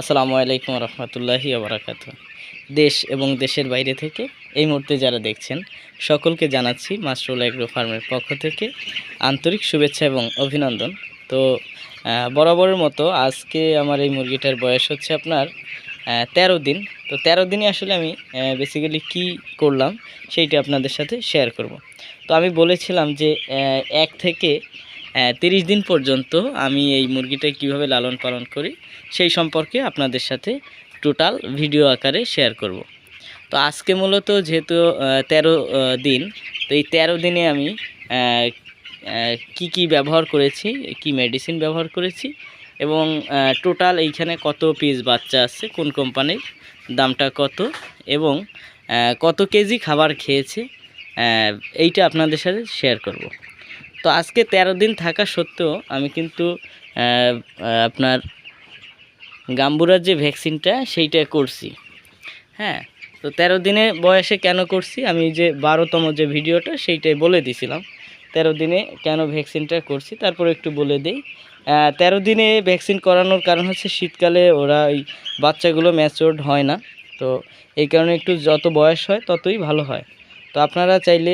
আসসালামু আলাইকুম রহমতুল্লাহি আবরাকাত দেশ এবং দেশের বাইরে থেকে এই মুহূর্তে যারা দেখছেন, সকলকে জানাচ্ছি মাস্টরুল এগ্রো ফার্মের পক্ষ থেকে আন্তরিক শুভেচ্ছা এবং অভিনন্দন। তো বরাবরের মতো আজকে আমার এই মুরগিটার বয়স হচ্ছে আপনার তেরো দিন। তো তেরো দিনে আসলে আমি বেসিক্যালি কি করলাম, সেইটা আপনাদের সাথে শেয়ার করব। তো আমি বলেছিলাম যে এক থেকে তিরিশ দিন পর্যন্ত আমি এই মুরগিটা কীভাবে লালন পালন করি সেই সম্পর্কে আপনাদের সাথে টোটাল ভিডিও আকারে শেয়ার করব। তো আজকে মূলত যেহেতু তেরো দিন, তো এই তেরো দিনে আমি কি কি ব্যবহার করেছি, কি মেডিসিন ব্যবহার করেছি এবং টোটাল এইখানে কত পিস বাচ্চা আছে, কোন কোম্পানির দামটা কত এবং কত কেজি খাবার খেয়েছে এইটা আপনাদের সাথে শেয়ার করব। তো আজকে তেরো দিন থাকা সত্ত্বেও আমি কিন্তু আপনার গাম্বুরার যে ভ্যাকসিনটা সেইটা করছি। হ্যাঁ তো তেরো দিনে বয়সে কেন করছি? আমি যে বারোতম যে ভিডিওটা সেইটাই বলে দিছিলাম। তেরো দিনে কেন ভ্যাকসিনটা করছি? তারপর একটু বলে দিই। আহ, তেরো দিনে ভ্যাকসিন করানোর কারণ হচ্ছে শীতকালে ওরা ওই বাচ্চাগুলো ম্যাচিওর্ড হয় না। তো এই কারণে একটু যত বয়স হয় ততই ভালো হয়। তো আপনারা চাইলে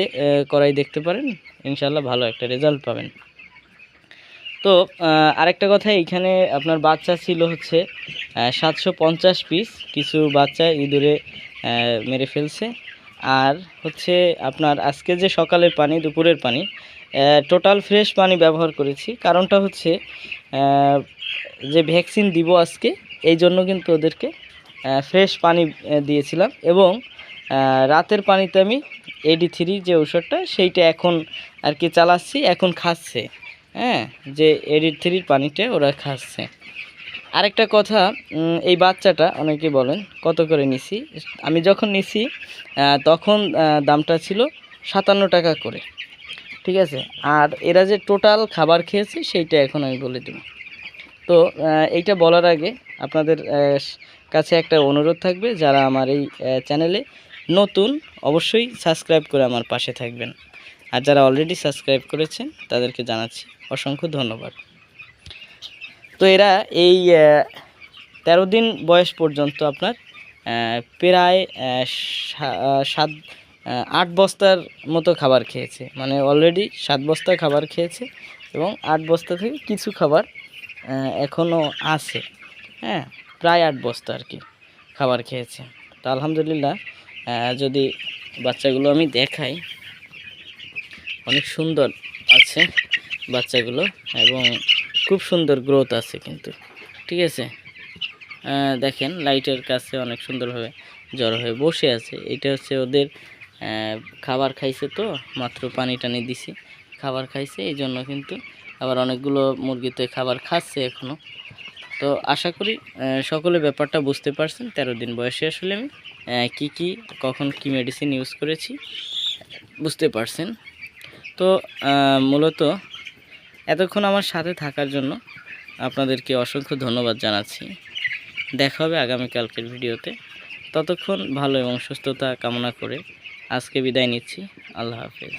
করাই দেখতে পারেন। ইনশাল্লাহ ভালো একটা রেজাল্ট পাবেন। তো আরেকটা কথা, এইখানে আপনার বাচ্চা ছিল হচ্ছে সাতশো পঞ্চাশ পিস কিছু বাচ্চা ইঁদুরে মেরে ফেলছে। আর হচ্ছে আপনার আজকে যে সকালের পানি, দুপুরের পানি টোটাল ফ্রেশ পানি ব্যবহার করেছি। কারণটা হচ্ছে যে ভ্যাকসিন দিব আজকে, এই জন্য কিন্তু ওদেরকে ফ্রেশ পানি দিয়েছিলাম। এবং রাতের পানিতে আমি এডি থ্রি যে ওষুধটা সেইটা এখন আর কি চালাচ্ছি, এখন খাচ্ছে। হ্যাঁ যে এডি থ্রির পানিটা ওরা খাচ্ছে। আরেকটা কথা এই বাচ্চাটা, অনেকে বলেন, কত করে নিছি? আমি যখন নিছি তখন দামটা ছিল সাতান্ন টাকা করে। ঠিক আছে? আর এরা যে টোটাল খাবার খেয়েছে, সেইটা এখন আমি বলে দেব। তো এইটা বলার আগে আপনাদের কাছে একটা অনুরোধ থাকবে, যারা আমার এই চ্যানেলে নতুন অবশ্যই সাবস্ক্রাইব করে আমার পাশে থাকবেন। আর যারা অলরেডি সাবস্ক্রাইব করেছেন তাদেরকে জানাচ্ছি অসংখ্য ধন্যবাদ। তো এরা এই আহ, তেরো দিন বয়স পর্যন্ত আপনার প্রায় সাত আট বস্তার মতো খাবার খেয়েছে। মানে অলরেডি সাত বস্তা খাবার খেয়েছে এবং আট বস্তা থেকে কিছু খাবার এখনও আছে। হ্যাঁ প্রায় আট বস্তা আর কি খাবার খেয়েছে। তো আলহামদুলিল্লাহ যদি বাচ্চাগুলো আমি দেখাই, অনেক সুন্দর আছে বাচ্চাগুলো এবং খুব সুন্দর গ্রোথ আছে কিন্তু, ঠিক আছে? দেখেন, লাইটের কাছে অনেক সুন্দরভাবে জড়ো হয়ে বসে আছে। এটা হচ্ছে ওদের খাবার খাইছে তো, মাত্র পানি টানি দিছি, খাবার খাইছে এই জন্য কিন্তু আবার অনেকগুলো মুরগিতে খাবার খাচ্ছে এখনও তো আশা করি সকলে ব্যাপারটা বুঝতে পারছেন। তেরো দিন বয়সে আসলে আমি কি কি, কখন কি মেডিসিন ইউজ করেছি, বুঝতে পারছেন। তো মূলত এতক্ষণ আমার সাথে থাকার জন্য আপনাদেরকে অসংখ্য ধন্যবাদ জানাচ্ছি। দেখা হবে আগামীকালকের ভিডিওতে। ততক্ষণ ভালো এবং সুস্থতা কামনা করে আজকে বিদায় নিচ্ছি। আল্লাহ হাফেজ।